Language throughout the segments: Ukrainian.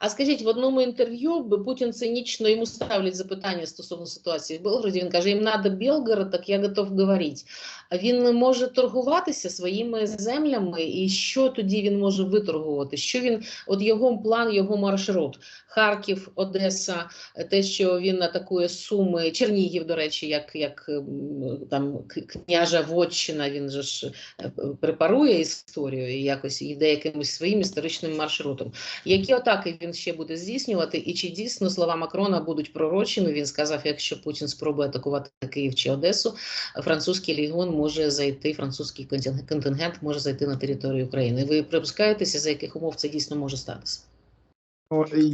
А скажіть, в одному інтерв'ю Путін цинічно йому ставлять запитання стосовно ситуації в Белгороді. Він каже: їм треба Белгород, так я готов говорити. Він може торгуватися своїми землями, і що тоді він може виторгувати? Що він, от його план, його маршрут: Харків, Одеса, те, що він атакує Суми, Чернігів, до речі, як, як там княжа Вотчина, він же ж е, препарує історію і якось йде якимось своїм історичним маршрутом. Які атаки він ще буде здійснювати, і чи дійсно слова Макрона будуть пророчими? Він сказав, якщо Путін спробує атакувати Київ чи Одесу, французький лігон може зайти, французький континг- контингент може зайти на територію України. Ви припускаєтеся, за яких умов це дійсно може статися?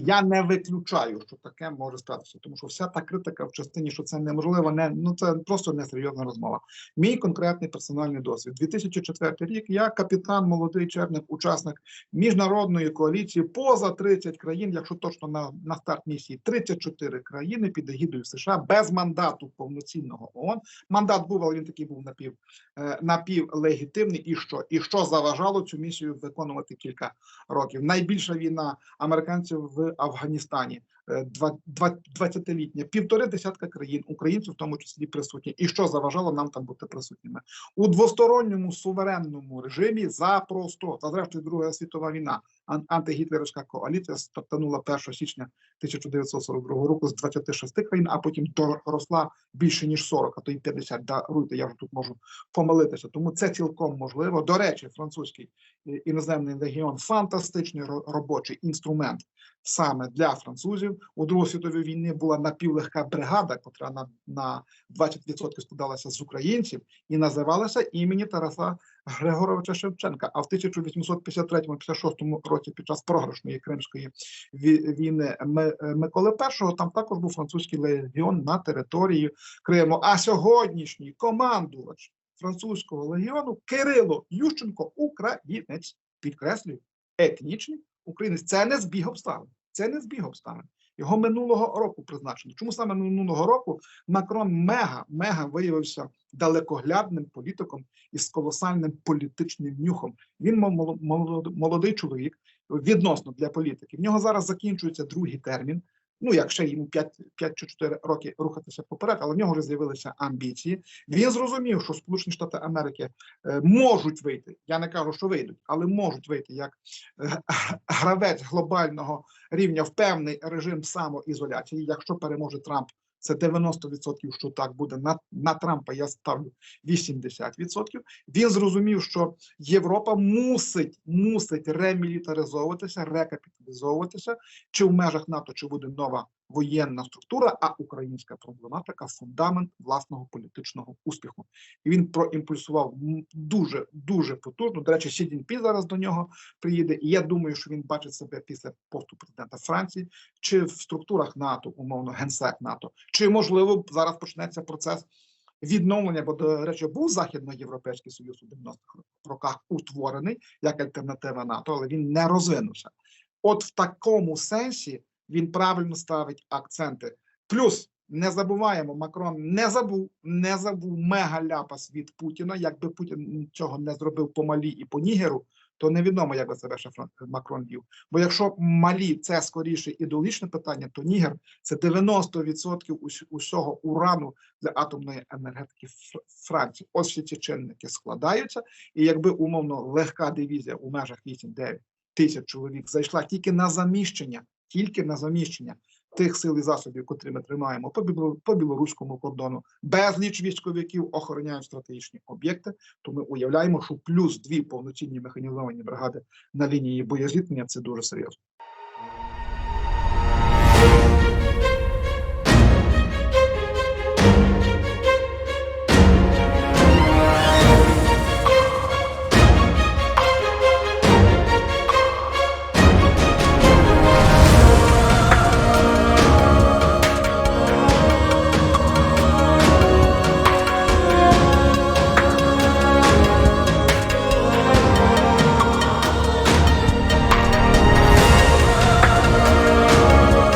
Я не виключаю, що таке може статися, тому що вся та критика в частині, що це неможливо, не ну це просто несерйозна розмова. Мій конкретний персональний досвід. 2004 рік я капітан, молодий черник, учасник міжнародної коаліції поза 30 країн, якщо точно на, на старт місії 34 країни під егідою США без мандату повноцінного ООН. Мандат був, але він такий був напів е, напівлегітимний. І що? І що заважало цю місію виконувати кілька років? Найбільша війна американців в Афганістані. Е, два- два- 20-літня, півтори десятка країн, українців в тому числі присутні. І що заважало нам там бути присутніми у двосторонньому суверенному режимі запросто та зрештою Друга світова війна. ан- Антигітлерівська коаліція стартанула 1 січня 1942 року з 26 країн, а потім доросла більше ніж 40, а то й 50. Даруйте, я вже тут можу помилитися. Тому це цілком можливо. До речі, французький е, іноземний легіон фантастичний робочий інструмент саме для французів. У Другу світовій війні була напівлегка бригада, котра на, на 20% складалася з українців і називалася імені Тараса Григоровича Шевченка. А в 1853-56 році, під час програшної кримської війни Миколи І, там також був французький легіон на території Криму. А сьогоднішній командувач французького легіону Кирило Ющенко, українець, підкреслюю, етнічний українець. Це не збіг обставин. Це не збіг обставин. Його минулого року призначено. Чому саме минулого року Макрон мега мега виявився далекоглядним політиком із колосальним політичним нюхом. Він мол- мол- молодий чоловік відносно для політики. В нього зараз закінчується другий термін. Ну, якщо йому 5, 5 чи 4 роки рухатися поперед, але в нього вже з'явилися амбіції. Він зрозумів, що Сполучені Штати Америки е, можуть вийти. Я не кажу, що вийдуть, але можуть вийти як е, гравець глобального рівня в певний режим самоізоляції. Якщо переможе Трамп, це 90% що так буде. На, на Трампа я ставлю 80%. Він зрозумів, що Європа мусить мусить ремілітаризовуватися, рекапіталізовуватися, чи в межах НАТО, чи буде нова воєнна структура, а українська проблематика фундамент власного політичного успіху. І він проімпульсував дуже дуже потужно. До речі, Сі Цзіньпін зараз до нього приїде. І я думаю, що він бачить себе після посту президента Франції, чи в структурах НАТО, умовно, генсек НАТО, чи можливо зараз почнеться процес. Відновлення, бо до речі, був західноєвропейський союз у 90-х роках утворений як альтернатива НАТО, але він не розвинувся. От в такому сенсі він правильно ставить акценти. Плюс не забуваємо, Макрон не забув, не забув мега ляпас від Путіна. Якби Путін цього не зробив по Малі і по Нігеру, то невідомо, як би себе ще Макрон вів. Бо якщо Малі це скоріше ідеологічне питання, то Нігер це 90% усього урану для атомної енергетики Франції. Ось всі ці чинники складаються, і якби умовно легка дивізія у межах 8-9 тисяч чоловік зайшла тільки на заміщення, тільки на заміщення тих сил і засобів, котрі ми тримаємо по, по білоруському кордону, безліч військовиків охороняють стратегічні об'єкти. То ми уявляємо, що плюс дві повноцінні механізовані бригади на лінії боєзіткнення це дуже серйозно.